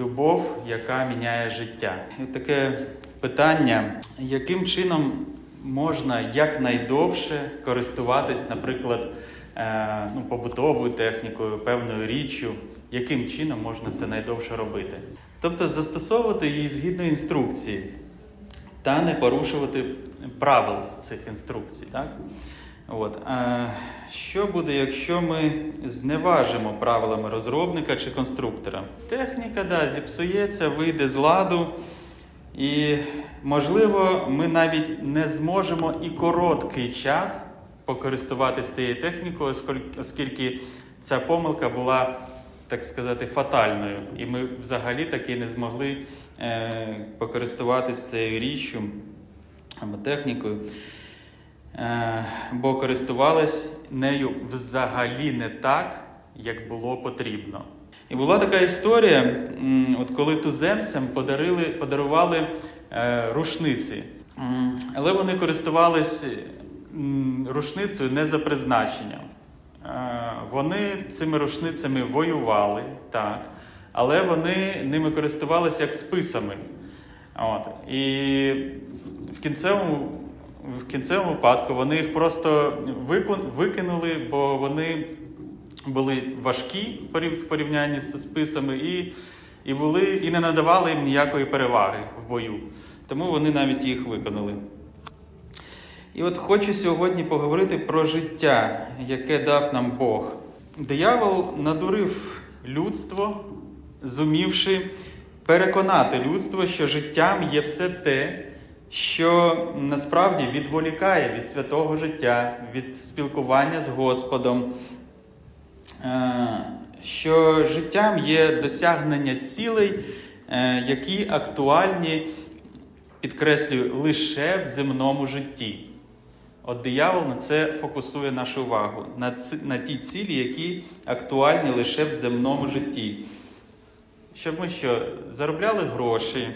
любов, яка міняє життя. І таке питання, яким чином можна якнайдовше користуватись, наприклад, е, ну, побутовою технікою, певною річчю, яким чином можна це найдовше робити? Тобто застосовувати її згідно інструкції та не порушувати правил цих інструкцій. Так? От. А що буде, якщо ми зневажимо правилами розробника чи конструктора? Техніка да, зіпсується, вийде з ладу, і, можливо, ми навіть не зможемо і короткий час покористуватися тією технікою, оскільки- ця помилка була, так сказати, фатальною. І ми взагалі таки не змогли е, покористуватися цією річчю або технікою. Е, бо користувались нею взагалі не так, як було потрібно. І була така історія, от коли туземцям подарили, подарували е, рушниці, але вони користувались рушницею не за призначенням. Е, Вони цими рушницями воювали, так, але вони ними користувалися як списами. От. І в кінцевому, в кінцевому випадку вони їх просто викинули, бо вони були важкі в порівнянні з списами і, і, були, і не надавали їм ніякої переваги в бою. Тому вони навіть їх виконали. І от хочу сьогодні поговорити про життя, яке дав нам Бог. Диявол надурив людство, зумівши переконати людство, що життям є все те, що насправді відволікає від святого життя, від спілкування з Господом, Е, що життям є досягнення цілей, е, які актуальні, підкреслюю, лише в земному житті. От диявол на це фокусує нашу увагу, на, ці, на ті цілі, які актуальні лише в земному житті. Щоб ми що, заробляли гроші,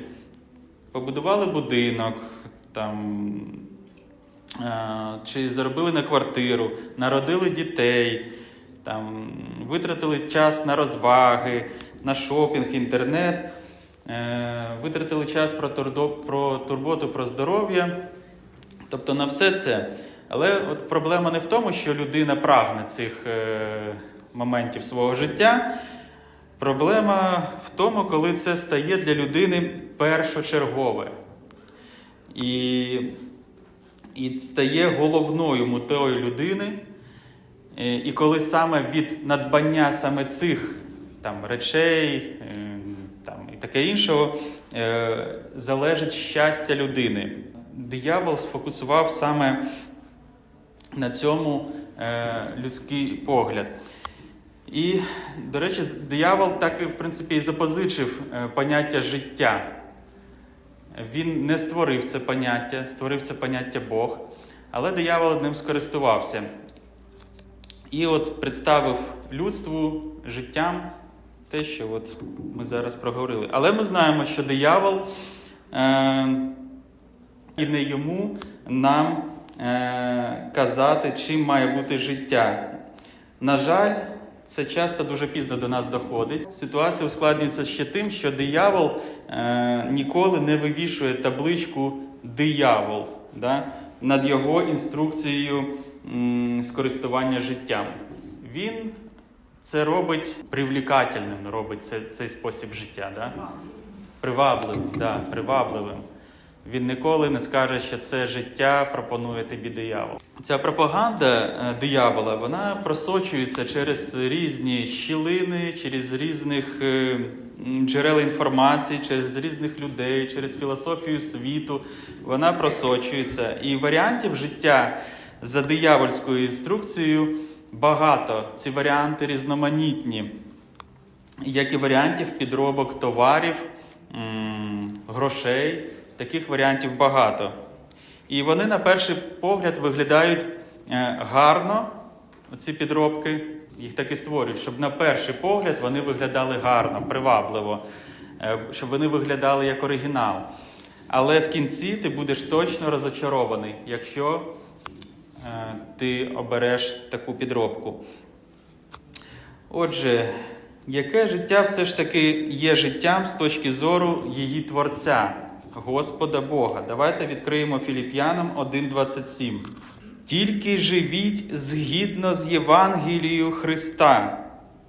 побудували будинок, там, е, чи заробили на квартиру, народили дітей, там, витратили час на розваги, на шопінг, інтернет, е, витратили час про, турдо, про турботу про здоров'я. Тобто на все це. Але от проблема не в тому, що людина прагне цих е, моментів свого життя. Проблема в тому, коли це стає для людини першочергове. І, і стає головною метою людини. Е, І коли саме від надбання саме цих там, речей е, там, і таке іншого е, залежить щастя людини. Диявол сфокусував саме на цьому людський погляд. І, до речі, диявол так в принципі і запозичив е, поняття життя. Він не створив це поняття, створив це поняття Бог, але диявол ним скористувався. І от представив людству життям те, що от ми зараз проговорили. Але ми знаємо, що диявол е, і не йому нам е, казати, чим має бути життя. На жаль, це часто дуже пізно до нас доходить. Ситуація ускладнюється ще тим, що диявол е, ніколи не вивішує табличку диявол да, над його інструкцією м, скористування життям. Він це робить привлікательним, робить це, цей спосіб життя. Да? Привабливим, да, привабливим. Він ніколи не скаже, що це життя пропонує тобі диявол. Ця пропаганда е, диявола вона просочується через різні щілини, через різних е, джерел інформації, через різних людей, через філософію світу. Вона просочується. І варіантів життя за диявольською інструкцією багато. Ці варіанти різноманітні, як і варіантів підробок товарів, грошей. Таких варіантів багато. І вони на перший погляд виглядають е, гарно, оці підробки, їх так і створюють, щоб на перший погляд вони виглядали гарно, привабливо, е, щоб вони виглядали як оригінал. Але в кінці ти будеш точно розочарований, якщо е, ти обереш таку підробку. Отже, яке життя все ж таки є життям з точки зору її Творця, Господа Бога. Давайте відкриємо Філіп'янам 1.27. Тільки живіть згідно з Євангелією Христа,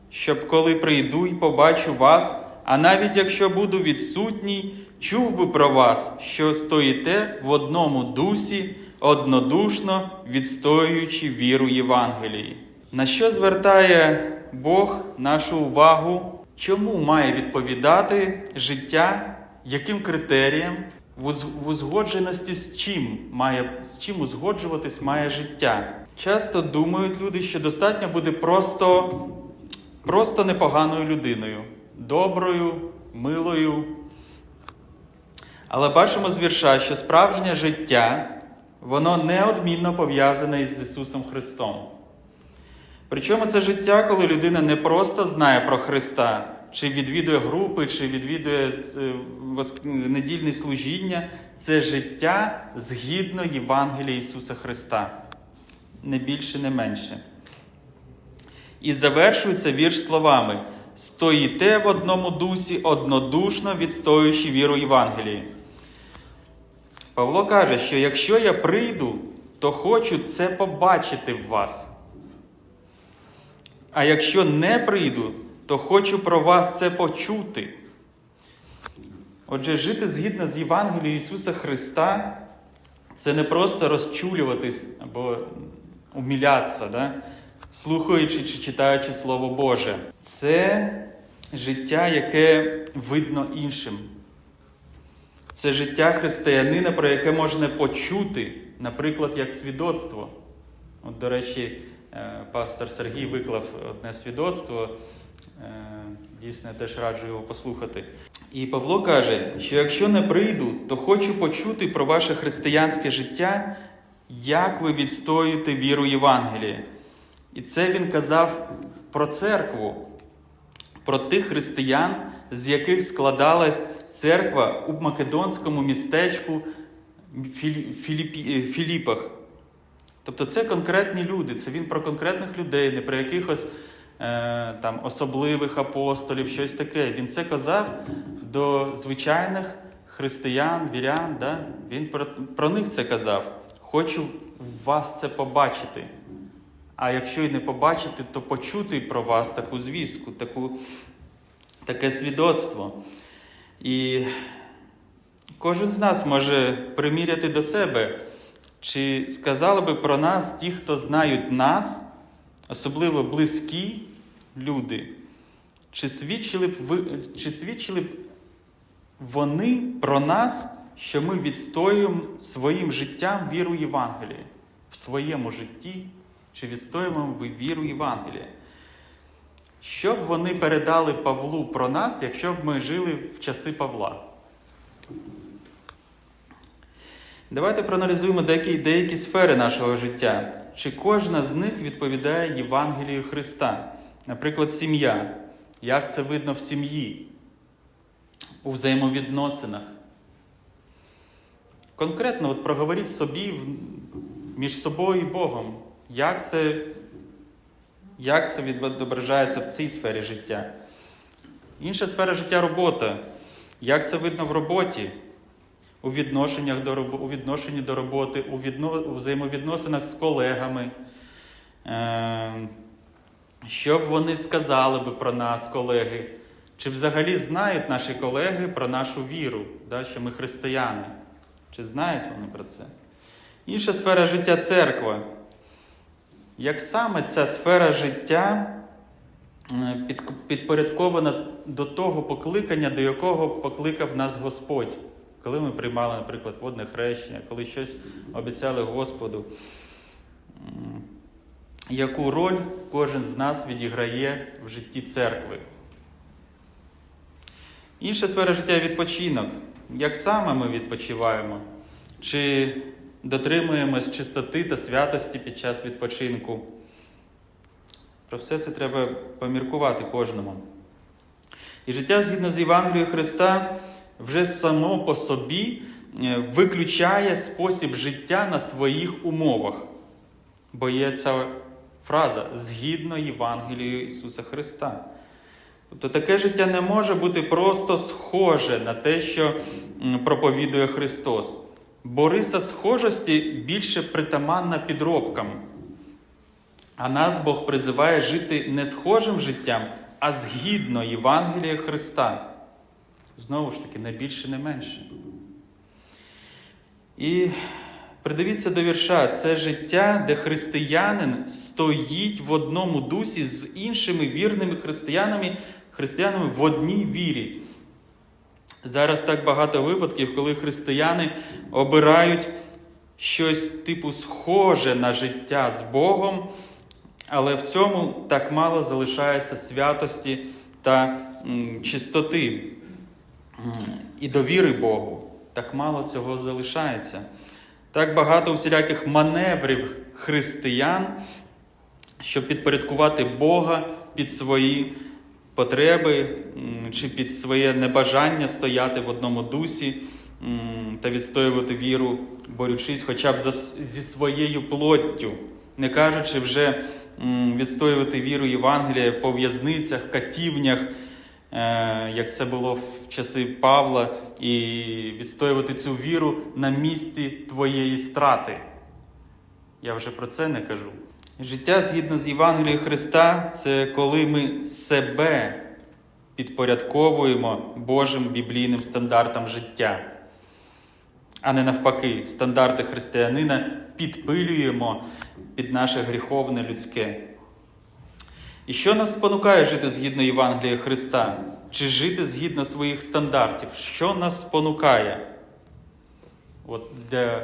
щоб коли прийду і побачу вас, а навіть якщо буду відсутній, чув би про вас, що стоїте в одному дусі, однодушно відстоюючи віру Євангелії. На що звертає Бог нашу увагу? Чому має відповідати життя, яким критеріям, в в узгодженості з чим має з чим узгоджуватись має життя? Часто думають люди, що достатньо буде просто, просто непоганою людиною, доброю, милою. Але бачимо з вірша, що справжнє життя воно неодмінно пов'язане із Ісусом Христом. Причому це життя, коли людина не просто знає про Христа, чи відвідує групи, чи відвідує е, недільне служіння, це життя згідно Євангелія Ісуса Христа. Не більше, не менше. І завершується вірш словами: стоїте в одному дусі, однодушно відстоюючи віру Євангелії. Павло каже, що якщо я прийду, то хочу це побачити в вас. А якщо не прийду, то хочу про вас це почути. Отже, жити згідно з Євангелією Ісуса Христа це не просто розчулюватись або умілятися, да? слухаючи чи читаючи Слово Боже. Це життя, яке видно іншим. Це життя християнина, про яке можна почути, наприклад, як свідоцтво. От, до речі, е, пастор Сергій виклав одне свідоцтво. Е, Дійсно, я теж раджу його послухати. І Павло каже, що якщо не прийду, то хочу почути про ваше християнське життя, як ви відстоюєте віру Євангелія. І це він казав про церкву, про тих християн, з яких складалась церква у македонському містечку е, Філіпах. Тобто це конкретні люди, це він про конкретних людей, не про якихось там, особливих апостолів, щось таке. Він це казав до звичайних християн, вірян. Да? Він про, про них це казав. Хочу вас це побачити. А якщо і не побачити, то почути про вас таку звістку, таку, таке свідоцтво. І кожен з нас може приміряти до себе, чи сказали би про нас ті, хто знають нас, особливо близькі люди, чи свідчили б, ви, чи свідчили б вони про нас, що ми відстоюємо своїм життям віру Євангелія в своєму житті, чи відстоюємо ми віру Євангелія? Що б вони передали Павлу про нас, якщо б ми жили в часи Павла? Давайте проаналізуємо деякі, деякі сфери нашого життя. Чи кожна з них відповідає Євангелію Христа? Наприклад, сім'я. Як це видно в сім'ї, у взаємовідносинах? Конкретно от проговоріть собі між собою і Богом, як це, як це відображається в цій сфері життя. Інша сфера життя робота. Як це видно в роботі? у відношеннях до у відношенні до роботи, у, відно... у взаємовідносинах з колегами. Е... Що б вони сказали би про нас, колеги? Чи взагалі знають наші колеги про нашу віру, да, що ми християни? Чи знають вони про це? Інша сфера життя церква. Як саме ця сфера життя е, підпорядкована до того покликання, до якого покликав нас Господь? Коли ми приймали, наприклад, водне хрещення, коли щось обіцяли Господу, яку роль кожен з нас відіграє в житті церкви? Інша сфера життя відпочинок. Як саме ми відпочиваємо? Чи дотримуємось чистоти та святості під час відпочинку? Про все це треба поміркувати кожному. І життя згідно з Євангелією Христа вже само по собі е, виключає спосіб життя на своїх умовах. Бо є ця фраза згідно Євангелію Ісуса Христа. Тобто таке життя не може бути просто схоже на те, що проповідує Христос. Бо риса схожості більше притаманна підробкам. А нас Бог призиває жити не схожим життям, а згідно Євангелія Христа. Знову ж таки, не більше, не менше. І придивіться до вірша, це життя, де християнин стоїть в одному дусі з іншими вірними християнами, християнами в одній вірі. Зараз так багато випадків, коли християни обирають щось типу схоже на життя з Богом, але в цьому так мало залишається святості та чистоти і довіри Богу. Так мало цього залишається. Так багато всіляких маневрів християн, щоб підпорядкувати Бога під свої потреби чи під своє небажання стояти в одному дусі та відстоювати віру, борючись хоча б зі своєю плоттю, не кажучи вже відстоювати віру Євангелія по в'язницях, катівнях, як це було в часи Павла, і відстоювати цю віру на місці твоєї страти. Я вже про це не кажу. Життя згідно з Євангелієм Христа це коли ми себе підпорядковуємо Божим біблійним стандартам життя, а не навпаки, стандарти християнина підпилюємо під наше гріховне людське. І що нас спонукає жити згідно Євангелія Христа? Чи жити згідно своїх стандартів? Що нас спонукає? От для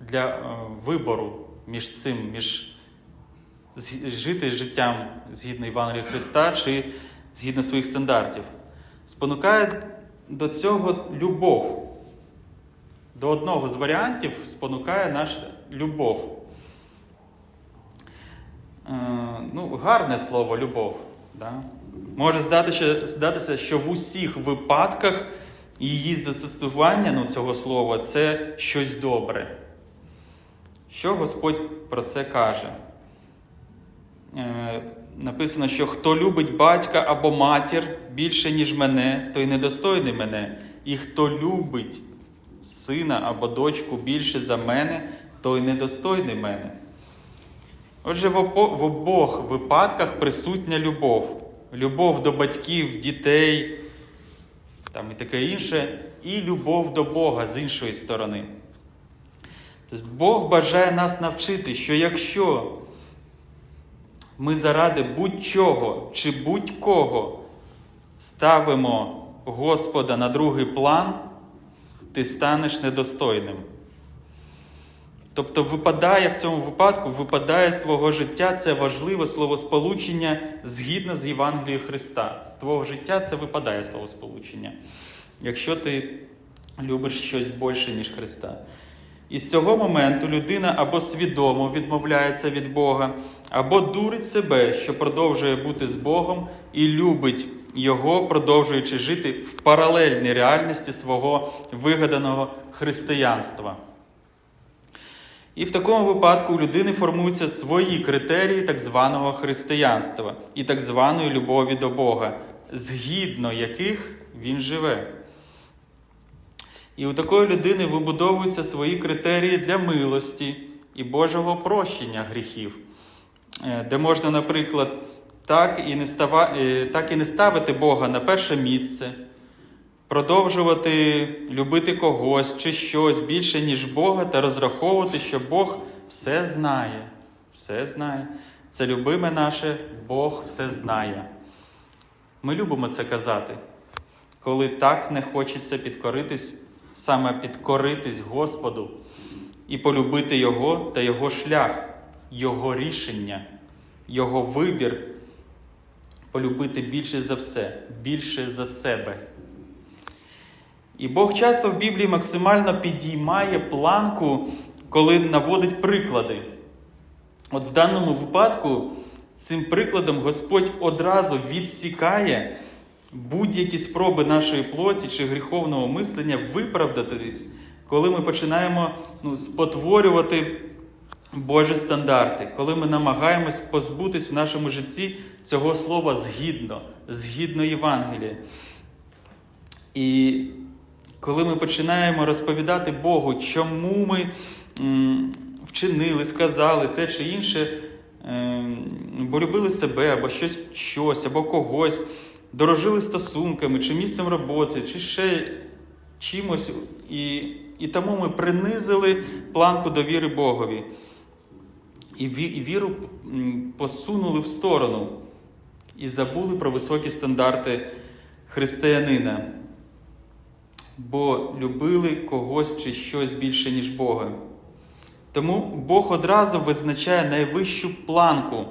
для е, вибору між цим, між жити життям згідно Євангелія Христа чи згідно своїх стандартів. Спонукає до цього любов. До одного з варіантів спонукає наша любов. Е, ну, гарне слово любов. Да? Може здатися, що в усіх випадках її застосування ну, цього слова це щось добре. Що Господь про це каже? Е, написано, що хто любить батька або матір більше, ніж мене, той недостойний мене. І хто любить сина або дочку більше за мене, той недостойний мене. Отже, в обох випадках присутня любов. Любов до батьків, дітей там і таке інше, і любов до Бога з іншої сторони. Тобто Бог бажає нас навчити, що якщо ми заради будь-чого чи будь-кого ставимо Господа на другий план, ти станеш недостойним. Тобто випадає в цьому випадку, випадає з твого життя це важливе словосполучення згідно з Євангелією Христа. З твого життя це випадає словосполучення. Якщо ти любиш щось більше, ніж Христа. І з цього моменту людина або свідомо відмовляється від Бога, або дурить себе, що продовжує бути з Богом і любить Його, продовжуючи жити в паралельній реальності свого вигаданого християнства. І в такому випадку у людини формуються свої критерії так званого християнства і так званої любові до Бога, згідно яких він живе. І у такої людини вибудовуються свої критерії для милості і Божого прощення гріхів, Е, де можна, наприклад, так і не, става... е, ставити Бога на перше місце, продовжувати любити когось чи щось більше, ніж Бога, та розраховувати, що Бог все знає. Все знає. Це любиме наше, Бог все знає. Ми любимо це казати, коли так не хочеться підкоритись, саме підкоритись Господу і полюбити Його та Його шлях, Його рішення, Його вибір, полюбити більше за все, більше за себе. І Бог часто в Біблії максимально підіймає планку, коли наводить приклади. От в даному випадку цим прикладом Господь одразу відсікає будь-які спроби нашої плоті чи гріховного мислення виправдатись, коли ми починаємо ну, спотворювати Божі стандарти, коли ми намагаємось позбутись в нашому житті цього слова згідно, згідно Євангелія. І коли ми починаємо розповідати Богу, чому ми вчинили, сказали те чи інше, ем, бо любили себе, або щось, щось, або когось, дорожили стосунками, чи місцем роботи, чи ще чимось, і, і тому ми принизили планку довіри Богові. І віру посунули в сторону і забули про високі стандарти християнина, бо любили когось чи щось більше, ніж Бога. Тому Бог одразу визначає найвищу планку,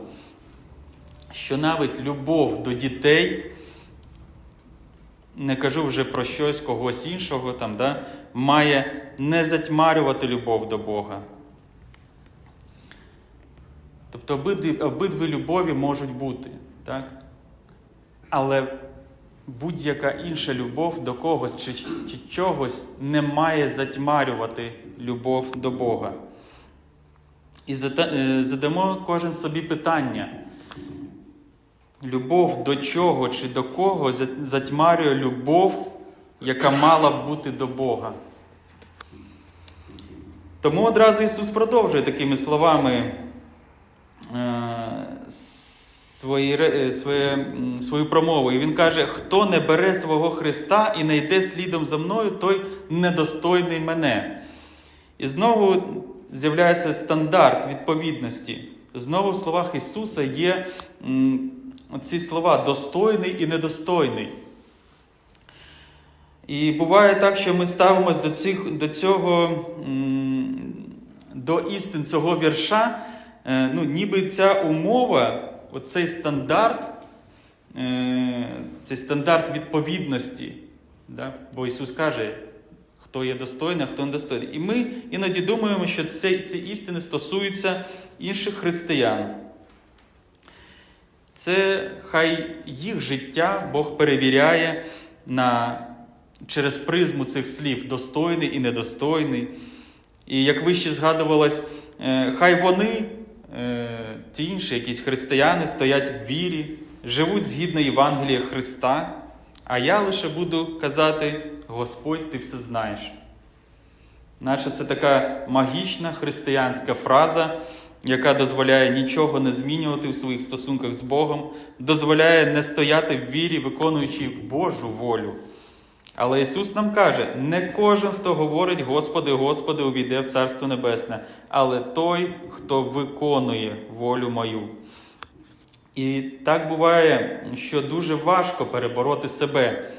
що навіть любов до дітей, не кажу вже про щось когось іншого, там, да, має не затьмарювати любов до Бога. Тобто обидві, обидві любові можуть бути, так? але будь-яка інша любов до когось чи, чи чогось не має затьмарювати любов до Бога. І е, задамо кожен собі питання. Любов до чого чи до кого затьмарює любов, яка мала б бути до Бога. Тому одразу Ісус продовжує такими словами свої, е, своє, свою промову. І Він каже: хто не бере свого Христа і не йде слідом за мною, той недостойний мене. І знову з'являється стандарт відповідності. Знову в словах Ісуса є ці слова достойний і недостойний. І буває так, що ми ставимось до, цих, до цього, до істин цього вірша, е, ну, ніби ця умова, оцей стандарт, е, цей стандарт відповідності. Да? Бо Ісус каже, хто є достойний, а хто недостойний. І ми іноді думаємо, що це, ці істини стосуються інших християн. Це хай їх життя Бог перевіряє на, через призму цих слів достойний і недостойний. І як вище згадувалось, е, хай вони, ті інші якісь християни, стоять в вірі, живуть згідно Євангелія Христа, а я лише буду казати: Господь, ти все знаєш. Наче це така магічна християнська фраза, яка дозволяє нічого не змінювати у своїх стосунках з Богом, дозволяє не стояти в вірі, виконуючи Божу волю. Але Ісус нам каже: не кожен, хто говорить Господи, Господи, увійде в Царство Небесне, але той, хто виконує волю мою. І так буває, що дуже важко перебороти себе.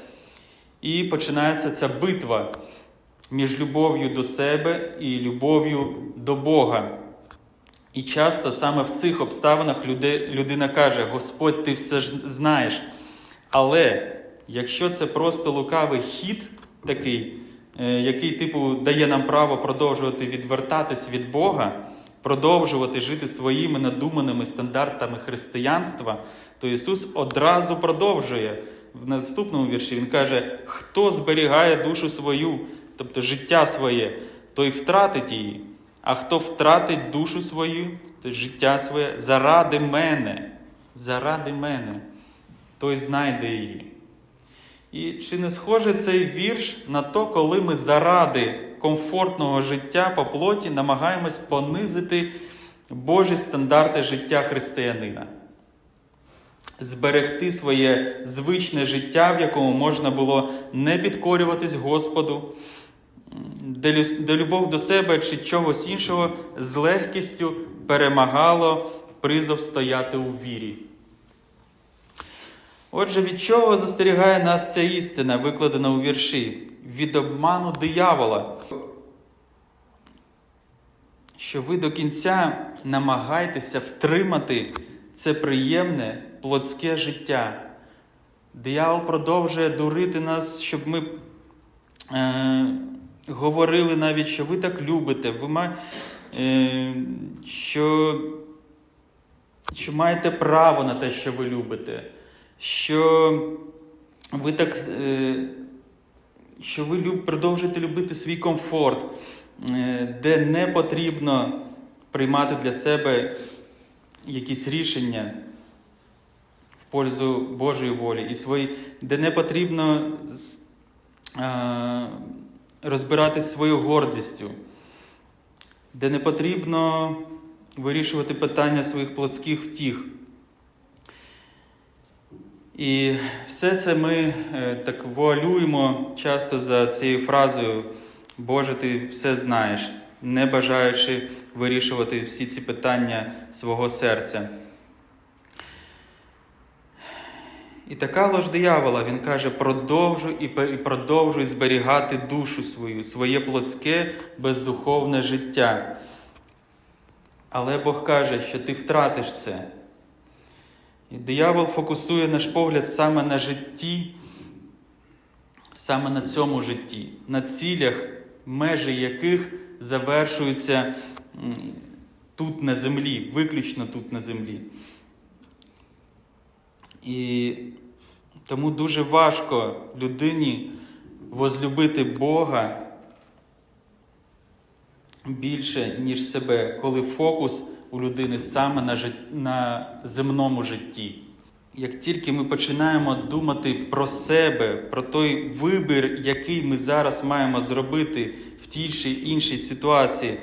І починається ця битва між любов'ю до себе і любов'ю до Бога. І часто саме в цих обставинах люди- людина каже: Господь, ти все ж знаєш. Але якщо це просто лукавий хід такий, е, який, типу, дає нам право продовжувати відвертатись від Бога, продовжувати жити своїми надуманими стандартами християнства, то Ісус одразу продовжує в наступному вірші. Він каже: хто зберігає душу свою, тобто життя своє, той втратить її. А хто втратить душу свою, то життя своє заради мене, заради мене, той знайде її. І чи не схоже цей вірш на то, коли ми заради комфортного життя по плоті намагаємось понизити Божі стандарти життя християнина? Зберегти своє звичне життя, в якому можна було не підкорюватись Господу, де, лю- де любов до себе чи чогось іншого з легкістю перемагало призов стояти у вірі. Отже, від чого застерігає нас ця істина, викладена у вірші? Від обману диявола. Що ви до кінця намагаєтеся втримати це приємне плотське життя. Диявол продовжує дурити нас, щоб ми е, говорили навіть, що ви так любите, ви ма, е, що, що маєте право на те, що ви любите, що ви так. Е, що ви продовжуєте любити свій комфорт, е, де не потрібно приймати для себе якісь рішення в пользу Божої волі, і свої, де не потрібно е, розбиратись своєю гордістю, де не потрібно вирішувати питання своїх плотських втіх. І все це ми е, так вуалюємо часто за цією фразою Боже, ти все знаєш, не бажаючи вирішувати всі ці питання свого серця. І така ложь диявола, він каже, продовжуй і продовжуй зберігати душу свою, своє плотське бездуховне життя. Але Бог каже, що ти втратиш це. І диявол фокусує наш погляд саме на житті, саме на цьому житті, на цілях, межі яких завершуються тут на землі, виключно тут на землі. І тому дуже важко людині возлюбити Бога більше, ніж себе, коли фокус у людини саме на, жит... на земному житті. Як тільки ми починаємо думати про себе, про той вибір, який ми зараз маємо зробити в тій чи іншій ситуації,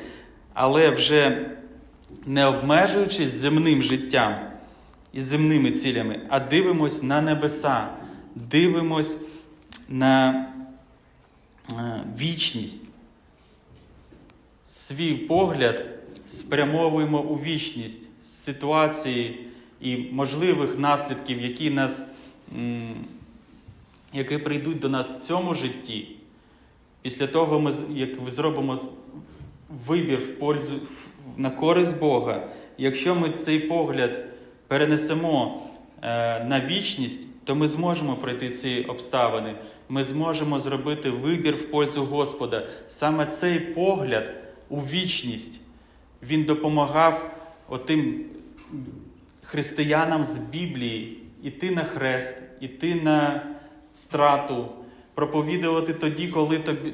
але вже не обмежуючись земним життям і земними цілями, а дивимось на небеса, дивимось на е, вічність. Свій погляд спрямовуємо у вічність з ситуації і можливих наслідків, які нас, які прийдуть до нас в цьому житті. Після того, ми, зробимо вибір в пользу, на користь Бога, якщо ми цей погляд перенесемо е, на вічність, то ми зможемо пройти ці обставини. Ми зможемо зробити вибір в пользу Господа. Саме цей погляд у вічність він допомагав отим християнам з Біблії іти на хрест, іти на страту, проповідувати тоді, коли, тобі,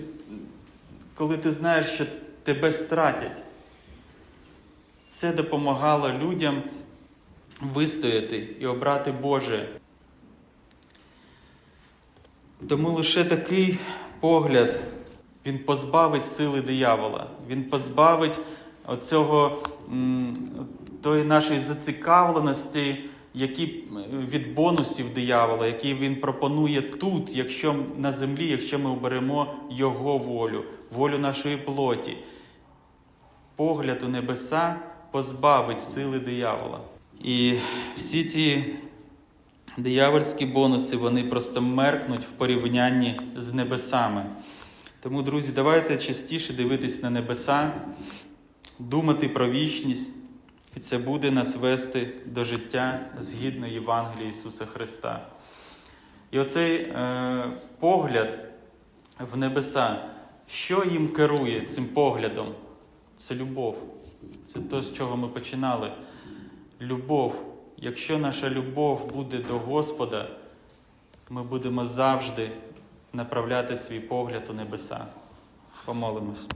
коли ти знаєш, що тебе стратять. Це допомагало людям вистояти і обрати Боже. Тому лише такий погляд він позбавить сили диявола, він позбавить оцього, тої нашої зацікавленості, які від бонусів диявола, які він пропонує тут, якщо на землі, якщо ми оберемо його волю, волю нашої плоті. Погляд у небеса позбавить сили диявола. І всі ці диявольські бонуси вони просто меркнуть в порівнянні з небесами. Тому, друзі, давайте частіше дивитись на небеса, думати про вічність, і це буде нас вести до життя згідно Євангелія Ісуса Христа. І оцей е, погляд в небеса, що їм керує цим поглядом? Це любов. Це те, з чого ми починали. Любов. Якщо наша любов буде до Господа, ми будемо завжди направляти свій погляд у небеса. Помолимось.